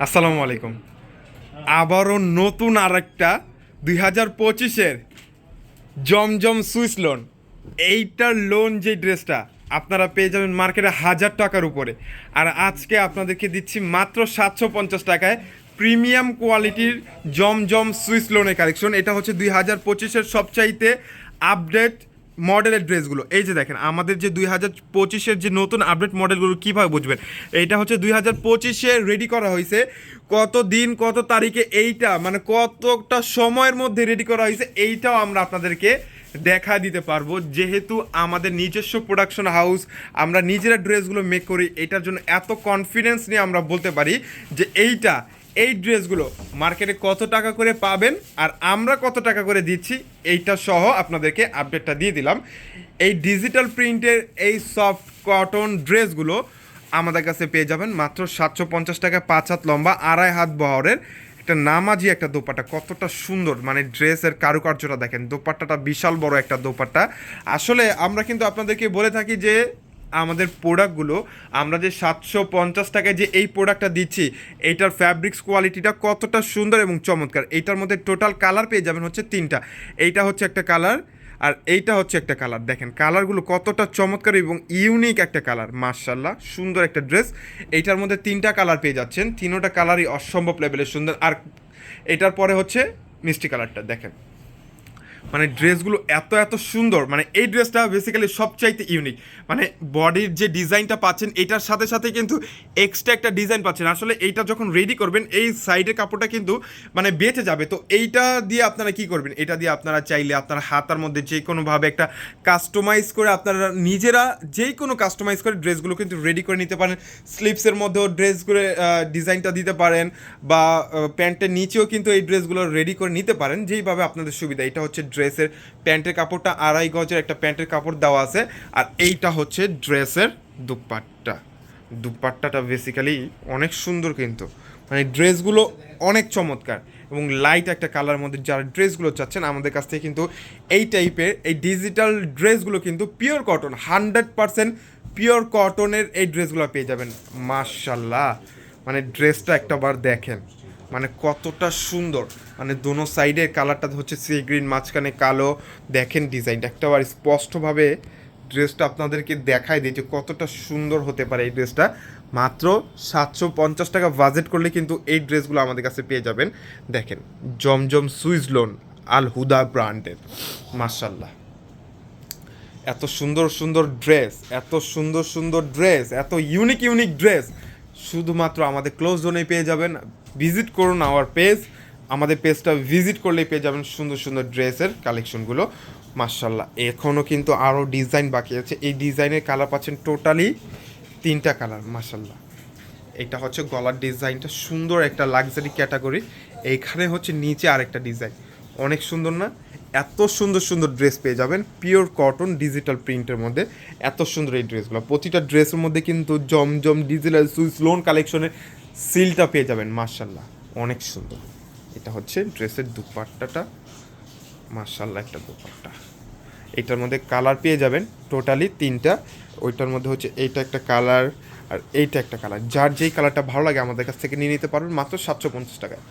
আসসালামু আলাইকুম। আবারও নতুন আর একটা দুই হাজার পঁচিশের জমজম সুইস লোন এইটার লোন যে ড্রেসটা, আপনারা পেয়ে যাবেন মার্কেটে হাজার টাকার উপরে। আর আজকে আপনাদেরকে দিচ্ছি মাত্র সাতশো পঞ্চাশ টাকায় প্রিমিয়াম কোয়ালিটির জমজম সুইস লোনের কালেকশন এটা হচ্ছে দুই হাজার পঁচিশের সবচাইতে আপডেট মডেলের ড্রেসগুলো। এই যে দেখেন, আমাদের যে দুই হাজার পঁচিশের যে নতুন আপডেট মডেলগুলো কীভাবে বুঝবেন? এইটা হচ্ছে দুই হাজার পঁচিশে রেডি করা হয়েছে। কত দিন, কত তারিখে এইটা মানে কতটা সময়ের মধ্যে রেডি করা হয়েছে, এইটাও আমরা আপনাদেরকে দেখা দিতে পারব। যেহেতু আমাদের নিজস্ব প্রোডাকশন হাউস আমরা নিজেরা ড্রেসগুলো মেক করি, এটার জন্য এত কনফিডেন্স নিয়ে আমরা বলতে পারি যে এইটা এই ড্রেসগুলো মার্কেটে কত টাকা করে পাবেন আর আমরা কত টাকা করে দিচ্ছি, এইটা সহ আপনাদেরকে আপডেটটা দিয়ে দিলাম। এই ডিজিটাল প্রিন্টের এই সফট কটন ড্রেসগুলো আমাদের কাছে পেয়ে যাবেন মাত্র সাতশো পঞ্চাশ টাকা, পাঁচ হাত লম্বা, আড়াই হাত বহরের। একটা নামাজি একটা দোপাট্টা, কতটা সুন্দর। মানে ড্রেসের কারুকার্যটা দেখেন, দোপাট্টাটা বিশাল বড় একটা দোপাট্টা। আসলে আমরা কিন্তু আপনাদেরকে বলে থাকি যে আমাদের প্রোডাক্টগুলো আমরা যে সাতশো পঞ্চাশ টাকায় যে এই প্রোডাক্টটা দিচ্ছি এইটার ফ্যাব্রিক্স কোয়ালিটিটা কতটা সুন্দর এবং চমৎকার। এইটার মধ্যে টোটাল কালার পেয়ে যাবেন হচ্ছে তিনটা। এইটা হচ্ছে একটা কালার আর এইটা হচ্ছে একটা কালার দেখেন কালারগুলো কতটা চমৎকার এবং ইউনিক একটা কালার মার্শাল্লাহ সুন্দর একটা ড্রেস এইটার মধ্যে তিনটা কালার পেয়ে যাচ্ছেন। তিনোটা কালারই অসম্ভব লেভেলের সুন্দর। আর এটার পরে হচ্ছে মিষ্টি কালারটা দেখেন। মানে ড্রেসগুলো এত এত সুন্দর। মানে এই ড্রেসটা বেসিক্যালি সবচাইতে ইউনিক মানে বডির যে ডিজাইনটা পাচ্ছেন, এটার সাথে সাথে কিন্তু এক্সট্রা একটা ডিজাইন পাচ্ছেন। আসলে এইটা যখন রেডি করবেন, এই সাইডের কাপড়টা কিন্তু মানে বেঁচে যাবে। তো এইটা দিয়ে আপনারা কি করবেন? এটা দিয়ে আপনারা চাইলে আপনার হাতার মধ্যে যে কোনোভাবে একটা কাস্টমাইজ করে আপনারা নিজেরা যেই কোনো কাস্টমাইজ করে ড্রেসগুলো কিন্তু রেডি করে নিতে পারেন। স্লিপসের মধ্যেও ড্রেস করে ডিজাইনটা দিতে পারেন বা প্যান্টের নিচেও কিন্তু এই ড্রেসগুলো রেডি করে নিতে পারেন, যেইভাবে আপনাদের সুবিধা। এটা হচ্ছে ড্রেসের প্যান্টের কাপড়টা আড়াই গজের একটা প্যান্টের কাপড় দেওয়া আছে। আর এইটা হচ্ছে ড্রেসের দুপাট্টা। দুপাট্টাটা বেসিক্যালি অনেক সুন্দর কিন্তু। মানে ড্রেসগুলো অনেক চমৎকার এবং লাইট একটা কালার মধ্যে যারা ড্রেসগুলো চাচ্ছেন, আমাদের কাছ থেকে কিন্তু এই টাইপের এই ডিজিটাল ড্রেসগুলো কিন্তু pure cotton hundred percent pure কটনের এই ড্রেসগুলো পেয়ে যাবেন। মার্শাল্লাহ মানে ড্রেসটা একটাবার দেখেন। মানে কতটা সুন্দর। মানে দোনো সাইডের কালারটা হচ্ছে সি গ্রিন, মাঝখানে কালো। দেখেন ডিজাইনটা, একটাবার স্পষ্টভাবে ড্রেসটা আপনাদেরকে দেখাই দিই যে কতটা সুন্দর হতে পারে এই ড্রেসটা। মাত্র সাতশো পঞ্চাশ টাকা বাজেট করলে কিন্তু এই ড্রেসগুলো আমাদের কাছে পেয়ে যাবেন। দেখেন, জমজম সুইজ লোন আল হুদা ব্র্যান্ডের মার্শাল্লাহ এত সুন্দর সুন্দর ড্রেস, এত সুন্দর সুন্দর ড্রেস, এত ইউনিক ইউনিক ড্রেস। শুধুমাত্র আমাদের ক্লোজ জোনে পেয়ে যাবেন। ভিজিট করুন আওয়ার পেজ আমাদের পেজটা ভিজিট করলেই পেয়ে যাবেন সুন্দর সুন্দর ড্রেসের কালেকশনগুলো মার্শাল্লাহ এখনও কিন্তু আরও ডিজাইন বাকি আছে। এই ডিজাইনের কালার পাচ্ছেন টোটালি তিনটা কালার মার্শাল্লাহ এটা হচ্ছে গলার ডিজাইনটা সুন্দর একটা লাক্সারি ক্যাটাগরি এইখানে হচ্ছে নিচে আরেকটা ডিজাইন অনেক সুন্দর না? এত সুন্দর সুন্দর ড্রেস পেয়ে যাবেন। পিওর কটন ডিজিটাল প্রিন্টের মধ্যে। এত সুন্দর এই ড্রেসগুলো প্রতিটা ড্রেসের মধ্যে কিন্তু জমজম ডিজিটাল সুইস লোন কালেকশনের সিলটা পেয়ে যাবেন মার্শাল্লাহ অনেক সুন্দর। এটা হচ্ছে ড্রেসের দুপাট্টাটা। মার্শাল্লাহ একটা দুপাট্টা। এটার মধ্যে কালার পেয়ে যাবেন টোটালি তিনটা। ওইটার মধ্যে হচ্ছে এইটা একটা কালার আর এইটা একটা কালার যার যেই কালারটা ভালো লাগে আমাদের কাছ থেকে নিয়ে নিতে পারবেন, মাত্র সাতশো পঞ্চাশ টাকায়।